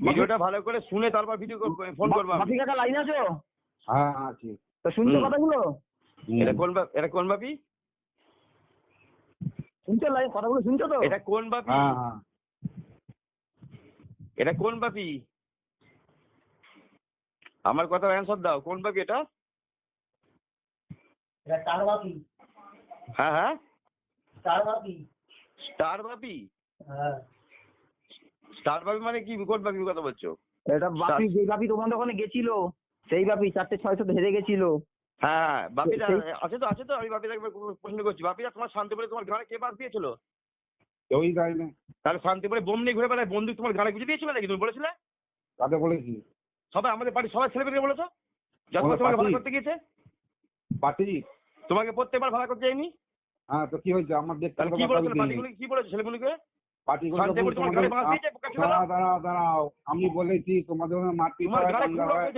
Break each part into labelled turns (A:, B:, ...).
A: ভিডিওটা ভালো করে শুনে তারপর ভিডিও ফোন করব।
B: বাপি কাকা লাইন আছো?
C: হ্যাঁ আছি
B: তো শুনছো কথাগুলো?
A: এটা কোন এটা কোন বাপি?
B: শুনছো লাইন কথাগুলো শুনছো তো?
A: এটা কোন বাপি?
C: হ্যাঁ হ্যাঁ।
A: এটা কোন বাপি? আমার কথা অ্যান্সার দাও। কোন বাপি এটা?
B: এটা চার বাপি।
A: হ্যাঁ হ্যাঁ।
B: বাপি।
A: স্টার বাপি?
B: হ্যাঁ।
A: স্টার বাপি মানে কি? কোন বাপি কথা বলছো?
B: এটা বাপি যে বাপি তোমাদের ওখানে গেছিল সেই বাপি চারটে ছয়শো হেরে গেছিল।
A: হ্যাঁ হ্যাঁ বাপিদা আছে তো আছে তো আমি বাপিদা একবার প্রশ্ন করছি। বাপিদা তোমার শান্তিপুরে তোমার ঘরে কে বাস দিয়েছিল?
C: ওই গাড়ি না
A: তাহলে শান্তিপুরে বোম নিয়ে ঘুরে বেড়ায় বন্দুক তোমার ঘাড়ে গুঁজে দিয়েছিল নাকি? তুমি বলেছিলে?
C: তাতে বলেছি।
A: সবাই আমাদের বাড়ির সবাই ছেলেমেয়েকে বলেছ? যখন
C: আমাদের
A: তোমাকে ভাড়া করতে গিয়েছে?
C: পার্টি
A: তোমাকে প্রত্যেকবার ভাড়া করতে যায়নি?
C: হ্যাঁ তো কি হয়েছে? আমার দেখতে
A: কি বলেছিল পার্টিগুলো কি বলেছে ছেলেগুলোকে
C: দাঁড়াও দাঁড়াও আমি বলেছি তোমাদের ওখানে হয়, হয়।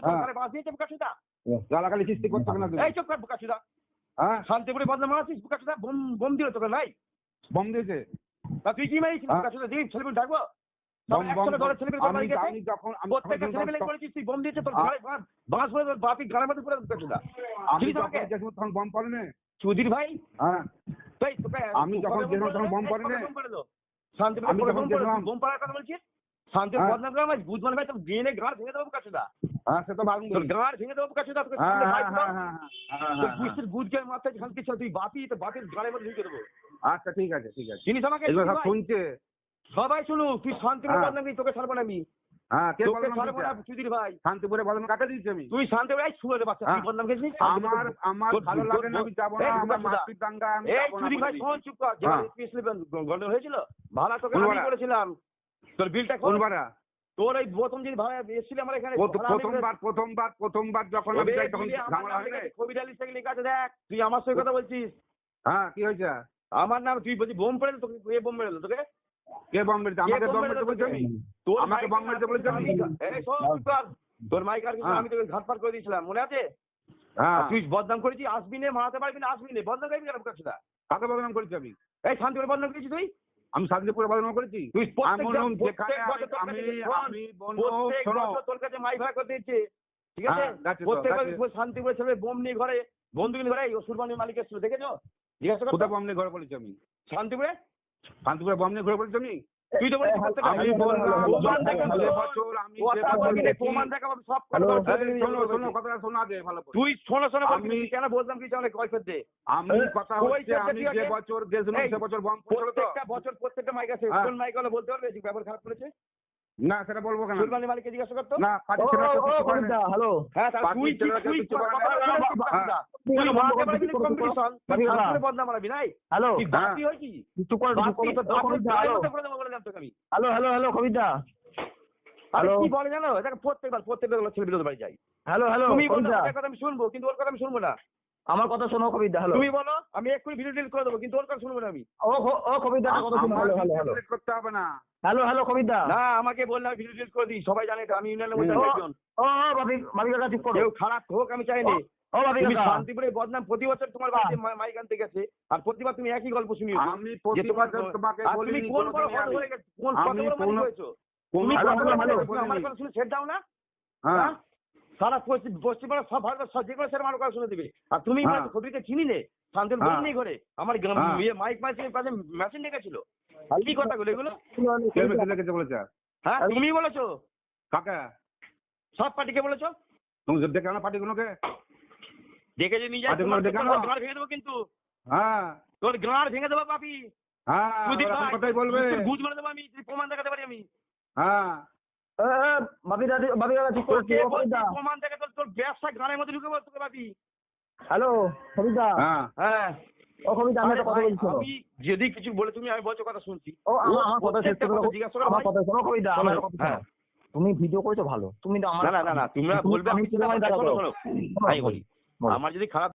C: হ্যাঁ। গালাগালি সৃষ্টি করছ কেন তুমি?
A: এই চুপ কর
C: হ্যাঁ?
A: শান্তিপুরে বদনাম বোম বোম দিল তোকে নাই?
C: বম দিয়েছে।
A: তা তুই কি
C: হ্যাঁ।
A: দিই ডাকবো তোর
C: আমি যখন
A: বোম
C: বম পড়ে হ্যাঁ হ্যাঁ। হ্যাঁ হ্যাঁ হ্যাঁ হ্যাঁ হ্যাঁ হ্যাঁ, হ্যাঁ, হ্যাঁ। আচ্ছা ঠিক আছে ঠিক আছে? শুনছে
A: সবাই শুনু তুই শান্তি
C: হ্যাঁ।
A: তোকে ছাড়বো না আমি
C: হ্যাঁ কে
A: তোকে
C: বদনাম
A: ছাড়বো না
C: দিয়েছে?
A: সুধীর ভাই।
C: শান্তিপুরে বদনাম কাকে দিয়েছি আমি?
A: তুই শান্তিপুরে এই শুয়ে বাচ্চা তুই
C: হ্যাঁ।
A: বদনাম খেয়েছিস?
C: আমার আমার
A: তোর-
C: ভালো লাগে না আমি যাব না
A: এই
C: আমার
A: বুঝা-
C: দাঙ্গা আমি
A: এই সুধীর ভাই শোন চুপ কর। স্পেশালি গন্ডল হয়েছিল ভাড়া তোকে আমি
C: ভাড়া?
A: তোর বিলটা
C: কোন
A: খোল। তোর এই প্রথম যে ভাড়া এসেছিল আমার এখানে
C: প্রথমবার প্রথমবার প্রথমবার যখন আমি যাই তখন ঝামেলা হয় না
A: লেখা আছে, কবির আলী শেখ লেখা আছে দেখ তুই আমার সঙ্গে কথা বলছিস।
C: হ্যাঁ কি হয়েছে?
A: আমার নাম তুই বলছিস বোম পড়ে তোকে বোম মেরে তোকে?
C: কে বম মেরেছে? আমাকে বম মেরেছে আমাকে বম মেরেছে।
A: তোর মাইক আর কিছু না,
C: হ্যাঁ।
A: আমি তোকে ঘাট করে দিয়েছিলাম মনে আছে?
C: হ্যাঁ।
A: তুই বদনাম করেছিস আসবি না মারাতে পারবি না আসবি না বদনাম করবি কেন কাছে
C: কাকে বদনাম করেছি আমি?
A: এই শান্তিপুরে বদনাম তুই?
C: আমি শান্তিপুরে বদনাম করেছি?
A: তুই
C: আমি
A: তোর কাছে মাইক ভাড়া করে ঠিক আছে?
C: হ্যাঁ,
A: প্রত্যেক। বছর শান্তিপুরে ছেলে বোম নিয়ে ঘরে বন্দুক নিয়ে ঘরে সুরবানির মালিক এসেছিল দেখেছ? জিজ্ঞাসা
C: কোথায় বম নিয়ে ঘরে বলেছি আমি।
A: শান্তিপুরে?
C: শান্তিপুরে বম নিয়ে ঘুরে বলছো তুমি?
A: তুই তো বলছিস
C: আমি বললাম
A: প্রমাণ দেখাবো, কথা সব কথা
C: শোনো শোনো কথাটা শোনা দে ভালো
A: তুই শোনো শোনো
C: আমি-
A: কেন বললাম কি কয়ফের দে
C: আমি কথা
A: ওই
C: হচ্ছে আমি যে। বছর
A: দেশ
C: সে বছর বম তো
A: প্রত্যেকটা বছর প্রত্যেকটা মাইক আছে
C: হ্যাঁ।
A: কোন মাইক বলতে পারবে? ব্যাপার খারাপ করেছে?
C: না সেটা বলব কেন?
A: সুরবানি মালিককে জিজ্ঞাসা করতো?
C: না পার্টি ছেলেরা কেউ কিছু করে না।
B: হ্যালো।
A: হ্যাঁ
C: পার্টির
A: তুই তুই তুই
C: কিছু করে না। হ্যাঁ।
A: তুই। তুই বদনাম মারাবি নাই?
B: হ্যালো।
A: তুই বাপি হই কি?
B: চুপ করো
A: বাপি
B: করো
A: তো
B: হ্যালো।
A: করে
B: hello hello hello Kabita hello.
A: কি বলে জানো? দেখ প্রত্যেকবার প্রত্যেকবার ছেলে বিরোধ বাড়ি যাই
B: হ্যালো হ্যালো
A: তুমি বলো
B: কবিতা
A: ওর কথা আমি শুনব কিন্তু ওর কথা আমি শুনব না।
B: আমার কথা শোনো কবিতা হ্যালো
A: তুমি বলো আমি এক্ষুনি ভিডিও ডিলিট করে দেবো কিন্তু ওর কথা শুনব না আমি।
B: ও ও- কবিতা কথা শোনো। হ্যালো হ্যালো হ্যালো
C: করতে হবে না।
B: Hello hello Kabita.
A: না আমাকে বললে আমি ভিডিও ডিলিট করে দিই সবাই জানে এটা আমি ইউনিয়নের মধ্যে একজন।
B: ও ও, ভাবি ভাবি কাকা চুপ করো
A: কেউ খারাপ হোক আমি চাইনি
B: ও ভাবি
A: তুমি
B: কাকা
A: শান্তিপুরে বদনাম প্রতি বছর তোমার বাড়িতে মা- মাইক আনতে গেছে আর প্রতিবার তুমি একই গল্প শুনিয়েছো।
C: আমি
A: যে
C: প্রতিবার তোমাকে
A: আর তুমি
C: বলিনি
A: কোন বড় কথা
C: আমি।
A: বলে কোন বড় মালিক হয়েছো? তুমি বলে গেছো, আমার কথা শুনে ছেড়ে দাও না।
C: হ্যাঁ।
A: হ্যাঁ? সারা পশ্চিম পশ্চিমবঙ্গ সব ভারত সব যে কোনো ছেলে আমার কথা শুনে দিবে। আর তুমি
C: হ্যাঁ।
A: চিনি নে? শান্তির
C: হ্যাঁ।
A: নেই ঘরে। আমার
C: হ্যাঁ।
A: ইয়ে মাইক পাশে মেশিন কি কথাগুলো এগুলো?
C: কে মেসেজ লিখেছে বলেছে
A: হ্যাঁ তুমি বলেছ।
C: কাকে?
A: সব পার্টিকে বলেছ?
C: তুমি দেখে আনো পার্টিগুলোকে।
A: দেখে যে নিয়ে
C: পার্টিগুলো
A: তোমার ভেঙে দেবো কিন্তু।
C: হ্যাঁ।
A: তোর গাঁড় ভেঙে দেবো পাপি।
C: হ্যাঁ কথাই বলবে।
A: গুজ মেরে দেবো আমি প্রমাণ দেখাতে পারি আমি।
C: হ্যাঁ।
B: দাদি করো
A: প্রমাণ তোর তোর ব্যবসা গানের মধ্যে ঢুকে
B: হ্যালো কবিতা।
C: হ্যাঁ।
A: হ্যাঁ।
B: ও কবিতা আমি একটা কথা বলছি
A: আমি যদি কিছু বলে তুমি আমি বলছো কথা শুনছি।
B: ও আমার আমার কথা শেষ
A: প্রত্যেকটা
B: করে
A: জিজ্ঞাসা করো
B: আমার কথা শোনো কবিতা আমার কথা
A: হ্যাঁ।
B: তুমি ভিডিও করেছ ভালো। তুমি
A: না না না না তোমরা বলবে
B: আমি
A: আমি
B: বলি।
A: আমার যদি খারাপ